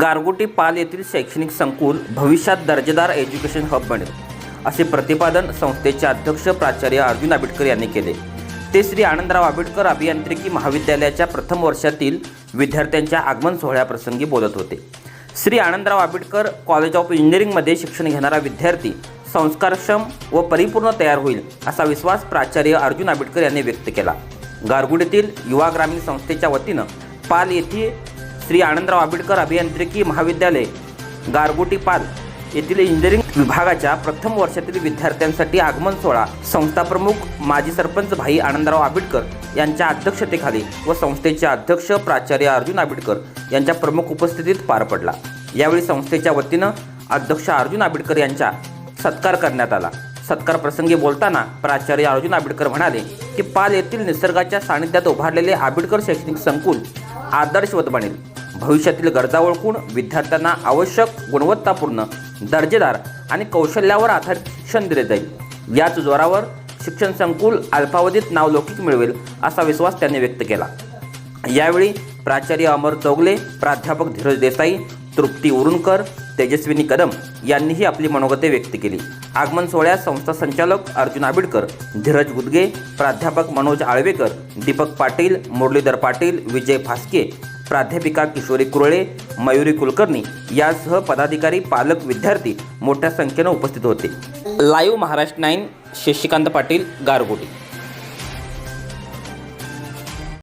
गारगोटी पाल येथील शैक्षणिक संकुल भविष्यात दर्जेदार एज्युकेशन हब बनेल असे प्रतिपादन संस्थेचे अध्यक्ष प्राचार्य अर्जुन आबिटकर यांनी केले. ते श्री आनंदराव आबिटकर अभियांत्रिकी महाविद्यालयाच्या प्रथम वर्षातील विद्यार्थ्यांच्या आगमन सोहळ्याप्रसंगी बोलत होते. श्री आनंदराव आबिटकर कॉलेज ऑफ इंजिनिअरिंगमध्ये शिक्षण घेणारा विद्यार्थी संस्कारक्षम व परिपूर्ण तयार होईल असा विश्वास प्राचार्य अर्जुन आबिटकर यांनी व्यक्त केला. गारगुडीतील युवा ग्रामीण संस्थेच्या वतीनं पाल येथे श्री आनंदराव आंबेडकर अभियांत्रिकी महाविद्यालय गारगोटी पाल येथील इंजिनिअरिंग विभागाच्या प्रथम वर्षातील विद्यार्थ्यांसाठी आगमन सोहळा. संस्था प्रमुख माजी सरपंच भाई आनंदराव आंबेडकर यांच्या अध्यक्षतेखाली व संस्थेचे अध्यक्ष प्राचार्य अर्जुन आंबेडकर यांच्या प्रमुख उपस्थितीत पार पडला. यावेळी संस्थेच्या वतीनं अध्यक्ष अर्जुन आंबेडकर यांचा सत्कार करण्यात आला. सत्कार प्रसंगी बोलताना प्राचार्य अर्जुन आंबेडकर म्हणाले की पाल येथील निसर्गाच्या सानिध्यात उभारलेले आंबेडकर शैक्षणिक संकुल आदर्शवत बनेल. भविष्यातील गरजा ओळखून विद्यार्थ्यांना आवश्यक गुणवत्तापूर्ण दर्जेदार आणि कौशल्यावर आधारित शिक्षण दिले जाईल. याच जोरावर शिक्षण संकुल अल्पावधीत नावलौकिक मिळवेल असा विश्वास त्यांनी व्यक्त केला. यावेळी प्राचार्य अमर चौगले प्राध्यापक धीरज देसाई तृप्ती उरुणकर तेजस्विनी कदम यांनीही आपली मनोगते व्यक्त केली. आगमन सोहळ्यात संस्था संचालक अर्जुन आबिडकर धीरज गुदगे प्राध्यापक मनोज आळवेकर दीपक पाटील मुरलीधर पाटील विजय फास्के प्राध्यापिका किशोरी कुरळे मयुरी कुलकर्णी यासह पदाधिकारी पालक विद्यार्थी मोठ्या संख्येनं उपस्थित होते. Live Maharashtra nine Shashikant Patil Gargoti.